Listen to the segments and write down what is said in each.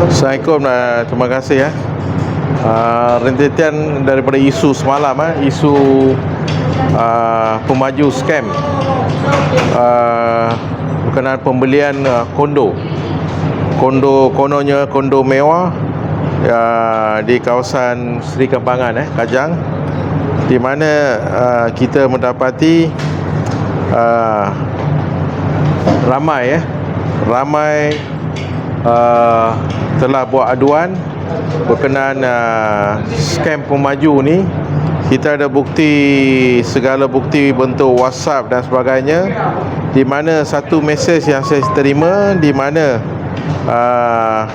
Assalamualaikum uh, terima kasih ya. Uh, rentetan daripada isu semalam eh, isu uh, pemaju scam uh, berkenaan pembelian uh, kondo. Kondo kononnya kondo mewah uh, di kawasan Seri Kembangan eh Kajang di mana uh, kita mendapati uh, ramai eh ramai uh, telah buat aduan berkenaan uh, scam pemaju ni. Kita ada bukti segala bukti bentuk WhatsApp dan sebagainya. Di mana satu mesej yang saya terima di mana uh,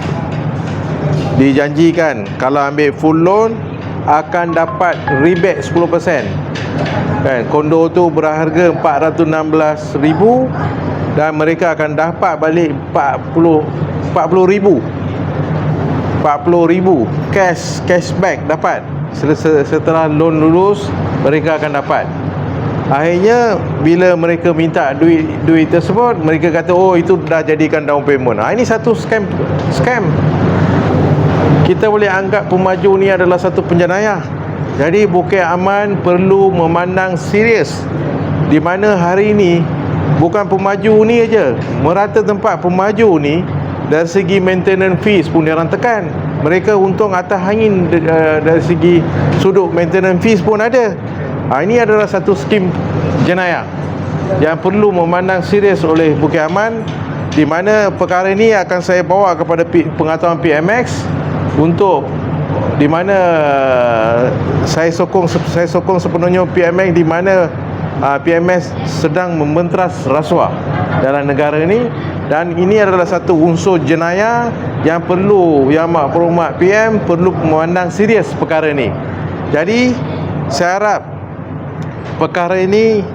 dijanjikan kalau ambil full loan akan dapat rebate 10% kan kondo tu berharga 416,000 dan mereka akan dapat balik 40 40,000 40,000 cash cashback dapat. Setelah loan lulus mereka akan dapat. Akhirnya bila mereka minta duit duit tersebut mereka kata oh itu dah jadikan down payment. Ha, ini satu scam scam. Kita boleh anggap pemaju ni adalah satu penjenayah. Jadi Bukit Aman perlu memandang serius di mana hari ini bukan pemaju ni aja merata tempat pemaju ni dari segi maintenance fees pun dia orang tekan. Mereka untung atas angin uh, dari segi sudut maintenance fees pun ada. Ha, ini adalah satu skim jenayah yang perlu memandang serius oleh Bukit Aman di mana perkara ini akan saya bawa kepada pengetahuan PMX untuk di mana saya sokong saya sokong sepenuhnya PMX di mana uh, PMS sedang membentras rasuah dalam negara ini dan ini adalah satu unsur jenayah yang perlu yang mak perumat PM perlu memandang serius perkara ini. Jadi saya harap perkara ini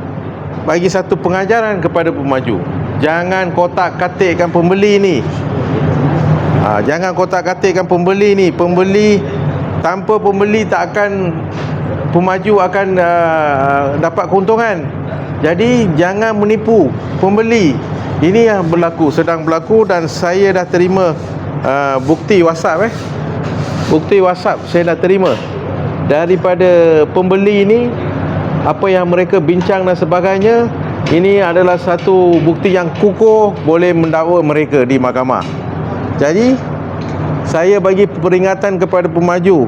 bagi satu pengajaran kepada pemaju. Jangan kotak-katikkan pembeli ni. Ha, jangan kotak-katikkan pembeli ni. Pembeli tanpa pembeli tak akan pemaju akan uh, dapat keuntungan. Jadi jangan menipu pembeli. Ini yang berlaku, sedang berlaku dan saya dah terima uh, bukti WhatsApp eh. Bukti WhatsApp saya dah terima daripada pembeli ini apa yang mereka bincang dan sebagainya. Ini adalah satu bukti yang kukuh boleh mendakwa mereka di mahkamah. Jadi saya bagi peringatan kepada pemaju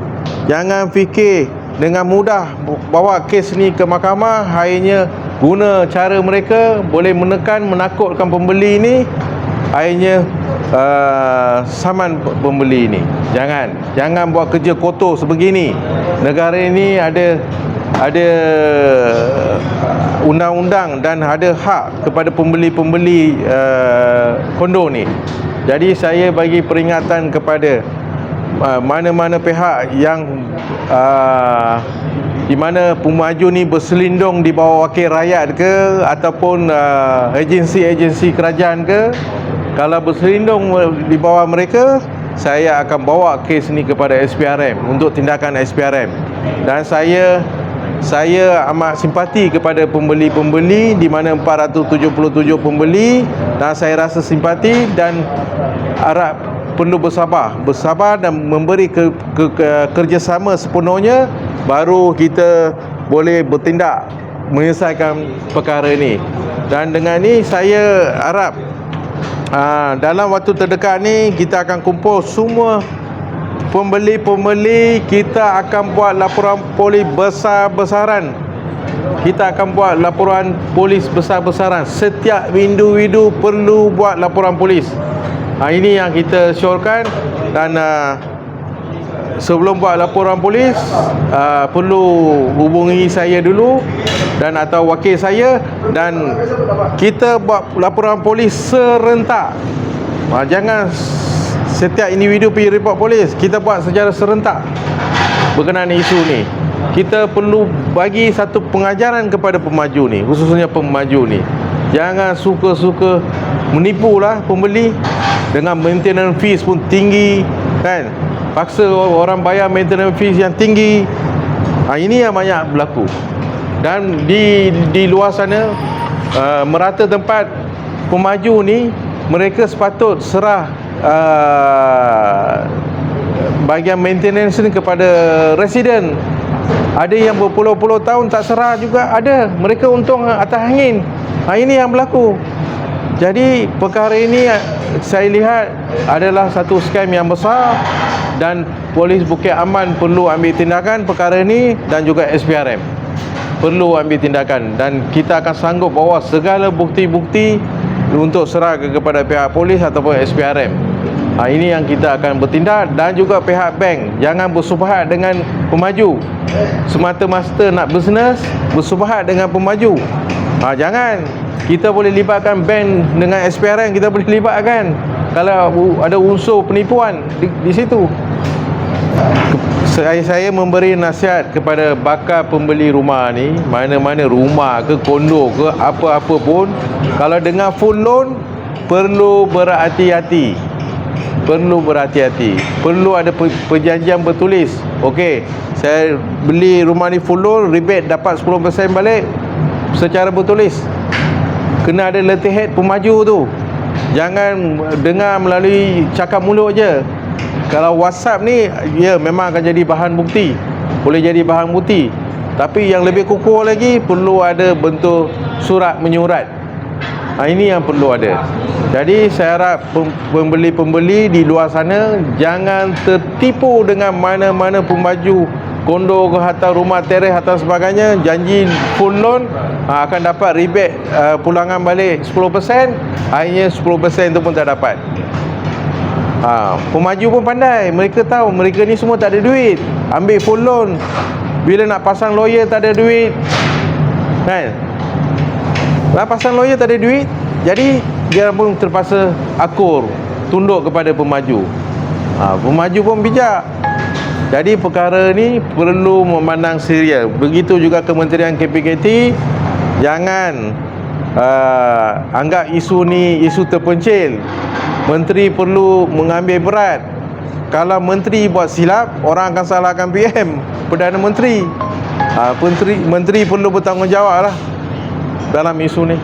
jangan fikir dengan mudah bawa kes ni ke mahkamah akhirnya guna cara mereka boleh menekan menakutkan pembeli ni akhirnya uh, saman pembeli ni. Jangan jangan buat kerja kotor sebegini. Negara ini ada ada undang-undang dan ada hak kepada pembeli-pembeli uh, kondo ni. Jadi saya bagi peringatan kepada uh, mana-mana pihak yang uh, di mana pemaju ni berselindung di bawah wakil rakyat ke ataupun uh, agensi-agensi kerajaan ke kalau berselindung di bawah mereka saya akan bawa kes ni kepada SPRM untuk tindakan SPRM dan saya saya amat simpati kepada pembeli-pembeli di mana 477 pembeli dan saya rasa simpati dan harap perlu bersabar. Bersabar dan memberi ke, ke, ke kerjasama sepenuhnya baru kita boleh bertindak menyelesaikan perkara ini. Dan dengan ini saya harap aa, dalam waktu terdekat ni kita akan kumpul semua pembeli-pembeli. Kita akan buat laporan polis besar-besaran. Kita akan buat laporan polis besar-besaran. Setiap windu-windu perlu buat laporan polis ha, ini yang kita syorkan dan uh, sebelum buat laporan polis uh, perlu hubungi saya dulu dan atau wakil saya dan kita buat laporan polis serentak. Ha, jangan setiap individu pergi report polis kita buat secara serentak berkenaan isu ni. Kita perlu bagi satu pengajaran kepada pemaju ni khususnya pemaju ni. Jangan suka-suka menipu lah pembeli. Dengan maintenance fees pun tinggi kan? Paksa orang bayar maintenance fees yang tinggi. Ha, ini yang banyak berlaku. Dan di di luar sana uh, merata tempat pemaju ni mereka sepatut serah uh, bahagian maintenance ni kepada residen ada yang berpuluh-puluh tahun tak serah juga ada. Mereka untung atas angin. Ha, ini yang berlaku jadi perkara ini saya lihat adalah satu skam yang besar dan polis Bukit Aman perlu ambil tindakan perkara ini dan juga SPRM perlu ambil tindakan dan kita akan sanggup bawa segala bukti-bukti untuk serah kepada pihak polis ataupun SPRM. Ha, ini yang kita akan bertindak dan juga pihak bank jangan bersubhat dengan pemaju. Semata-mata nak bisnes bersubhat dengan pemaju. Ha, jangan kita boleh libatkan bank dengan SPRM kita boleh libatkan. Kalau ada unsur penipuan di, di situ. Saya, saya memberi nasihat kepada bakal pembeli rumah ni mana-mana rumah ke kondo ke apa-apa pun kalau dengan full loan perlu berhati-hati. Perlu berhati-hati. Perlu ada perjanjian bertulis. Okey saya beli rumah ni full loan rebate dapat 10% balik secara bertulis kena ada letterhead pemaju tu. Jangan dengar melalui cakap mulut je. Kalau WhatsApp ni ya memang akan jadi bahan bukti. Boleh jadi bahan bukti. Tapi yang lebih kukuh lagi perlu ada bentuk surat menyurat. Ha, ini yang perlu ada. Jadi saya harap pembeli-pembeli di luar sana jangan tertipu dengan mana-mana pembaju kondo ke harta rumah teres atau sebagainya janji full loan ha, akan dapat rebate uh, pulangan balik 10% akhirnya 10% itu pun tak dapat Ha, pemaju pun pandai. Mereka tahu mereka ni semua tak ada duit. Ambil full loan. Bila nak pasang lawyer tak ada duit. Kan? Nak pasang lawyer tak ada duit. Jadi dia pun terpaksa akur tunduk kepada pemaju. Ha, pemaju pun bijak. Jadi perkara ni perlu memandang serius. Begitu juga Kementerian KPKT jangan uh, anggap isu ni isu terpencil. Menteri perlu mengambil berat. Kalau menteri buat silap orang akan salahkan PM Perdana Menteri. Ha, menteri, menteri perlu bertanggungjawab lah dalam isu ni